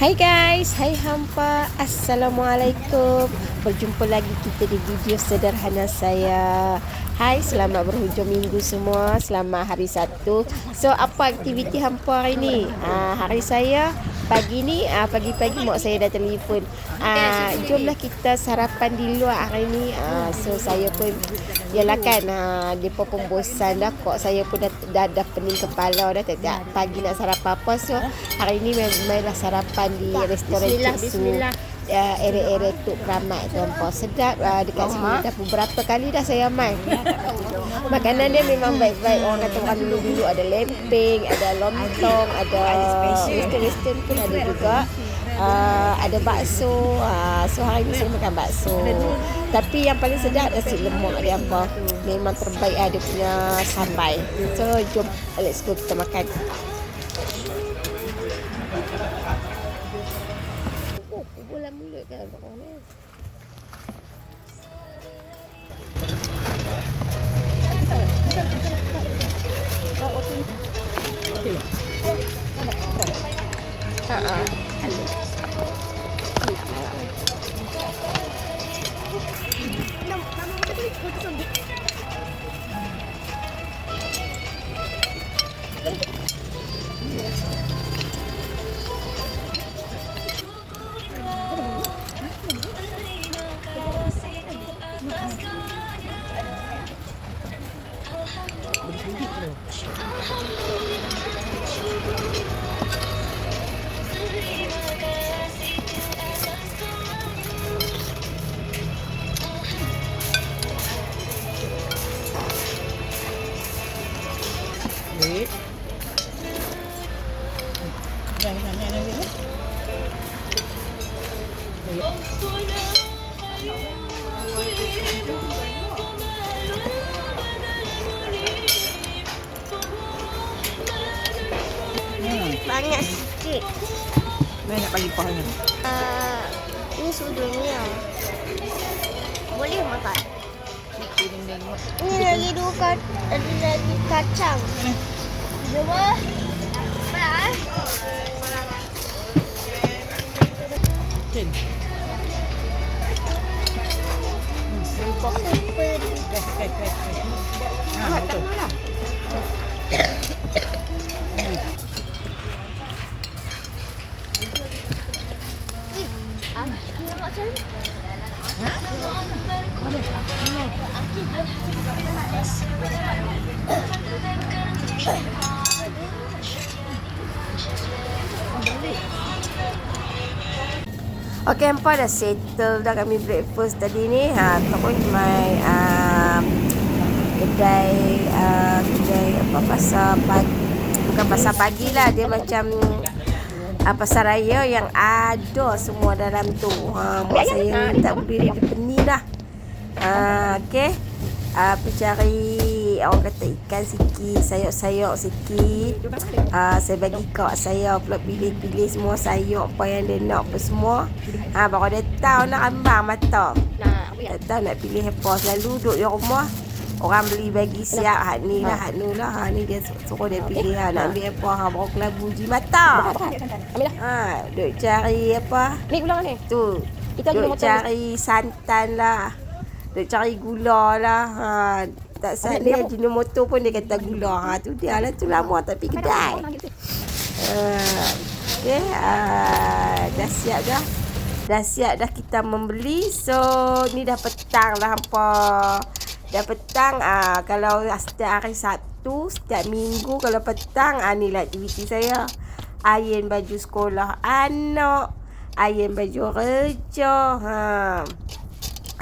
Hai guys, hai hampa! Assalamualaikum Berjumpa lagi kita di video sederhana saya. Hai, selamat berhujung minggu semua. Selamat hari Sabtu. So, apa aktiviti hampa hari ni? Ha, hari saya pagi ni uh, pagi-pagi mak saya dah telefon. Uh, jomlah kita sarapan di luar hari ni. Uh, so saya pun yalah kan uh, dia pun bosan dah. Kok saya pun dah, dah, dah pening kepala dah. Tak, tak pagi nak sarapan apa. So hari ni mainlah sarapan di restoran Bismillah, bismillah. Uh, area-area Tuk Keramat tu sedap uh, dekat sini. Dah beberapa kali dah saya main makanan dia memang baik-baik. Orang kata orang dulu-dulu ada lempeng ada lontong ada western-western pun ada juga. Uh, ada bakso. Uh, so hari ni saya makan bakso. Tapi yang paling sedap nasi lemak dia apa memang terbaik dia punya sambal. So jom let's go kita makan orang ni. Banyak sikit. Mana nak bagi pah ni? Uh, ini sudutnya. Boleh makan. Ini lagi dua kat, ada lagi kacang. Jom. Okay, hampa dah settle dah kami breakfast tadi ni. Ha, terus my um, kedai uh, kedai apa pasar pagi bukan pasar pagi lah dia macam uh, pasar raya yang ada semua dalam tu. Ha, mak saya tak berdiri di peni dah. Ha, okay. Uh, pergi cari orang kata ikan sikit, sayur-sayur sikit. Uh, saya bagi kak saya pula pilih-pilih semua sayur apa yang dia nak apa semua. Ha, baru dia tahu nak ambang mata. Tak tahu nak pilih apa. Selalu duduk di rumah. Orang beli bagi siap hak ni lah, hak ni lah. Ha, ni dia suruh dia pilih lah. Nak ambil apa. Ha, baru kelabu uji mata. Ambil lah. Ha, duk cari apa. Ni ulang ni. Tu. Kita Duk cari santan lah. Duk cari gula lah. Ha, tak salah jenis motor pun dia kata gula. Ha, tu dia lah. Tu lama tapi kedai. Uh, okay, uh, dah siap dah. Dah siap dah kita membeli. So, ni dah petang dah hampa. Dah petang. Uh, kalau setiap hari Sabtu, setiap minggu kalau petang, uh, ni lah aktiviti saya. Iron baju sekolah anak. Iron baju kerja. Ha.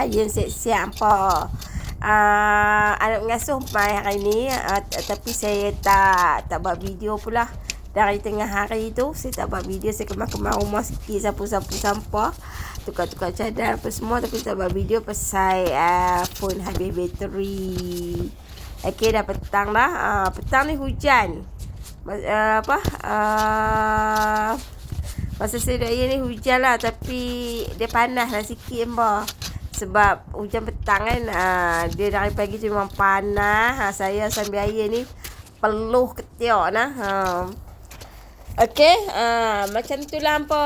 Iron siap-siap hampa. Uh, anak mengasuh mai hari ni uh, tapi saya tak tak buat video pula dari tengah hari tu saya tak buat video saya kemas-kemas rumah sikit sapu-sapu sampah tukar-tukar cadar apa semua. Tapi tak buat video pasal uh, phone habis bateri. Okey dah petang dah. Uh, petang ni hujan. Mas, uh, apa? Uh, masa saya duduk ni hujan lah tapi dia panas lah sikit mbak. Sebab hujan petang kan uh, dia dari pagi tu memang panas. Ha, saya sambil air ni peluh ketiak nah. Ha. Okey, ah macam tu lah apa.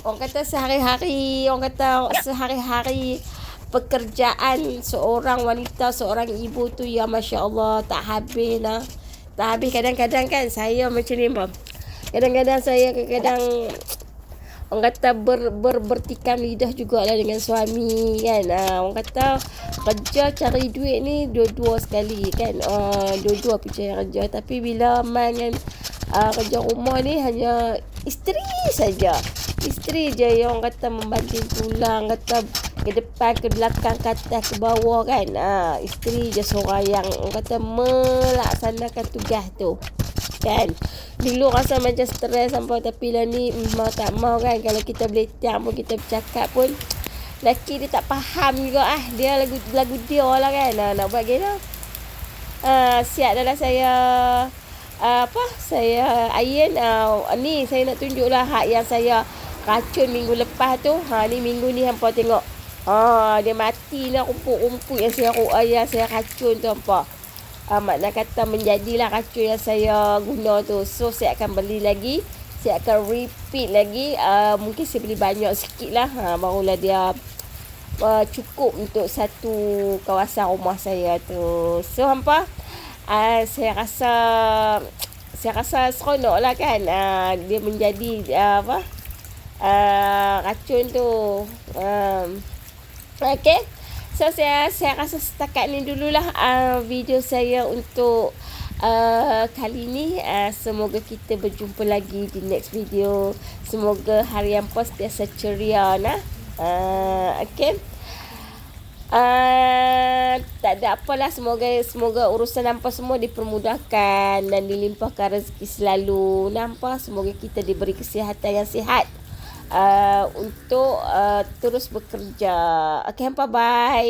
Orang kata sehari-hari, orang kata sehari-hari pekerjaan seorang wanita, seorang ibu tu ya masya-Allah tak habis lah. Tak habis kadang-kadang kan saya macam ni apa. Kadang-kadang saya kadang-kadang orang kata ber, ber, bertikam lidah jugalah dengan suami kan. Ah, orang kata kerja cari duit ni dua-dua sekali kan. Ah, dua-dua pergi cari kerja tapi bila man kan uh, kerja rumah ni hanya isteri saja. Isteri je yang orang kata membanting tulang, kata ke depan, ke belakang, ke atas, ke bawah kan. Ha, isteri je seorang yang orang kata melaksanakan tugas tu. Kan. Dulu rasa macam stres sampai tapi lah ni mau tak mau kan kalau kita boleh tiang pun kita bercakap pun lelaki dia tak faham juga ah dia lagu lagu dia lah kan ha, nak buat gini uh, siap dah lah saya uh, apa? Saya iron uh, ni saya nak tunjuklah hak yang saya racun minggu lepas tu. Ha ni minggu ni hampa tengok. Ha dia mati lah rumput-rumput yang saya yang saya racun tu hampa. Uh, makna kata menjadilah racun yang saya guna tu. So saya akan beli lagi. Saya akan repeat lagi. Uh, mungkin saya beli banyak sikit lah ha, barulah dia uh, cukup untuk satu kawasan rumah saya tu. So hampa uh, saya rasa saya rasa seronok lah kan uh, dia menjadi uh, apa uh, racun tu um, okay So saya saya rasa setakat ni dululah uh, video saya untuk uh, kali ni uh, semoga kita berjumpa lagi di next video. Semoga harian pos biasa ceria nah. Uh, okay. Uh, tak ada apalah semoga semoga urusan nampak semua dipermudahkan dan dilimpahkan rezeki selalu nampak semoga kita diberi kesihatan yang sihat uh, untuk uh, terus bekerja. Okay, bye bye.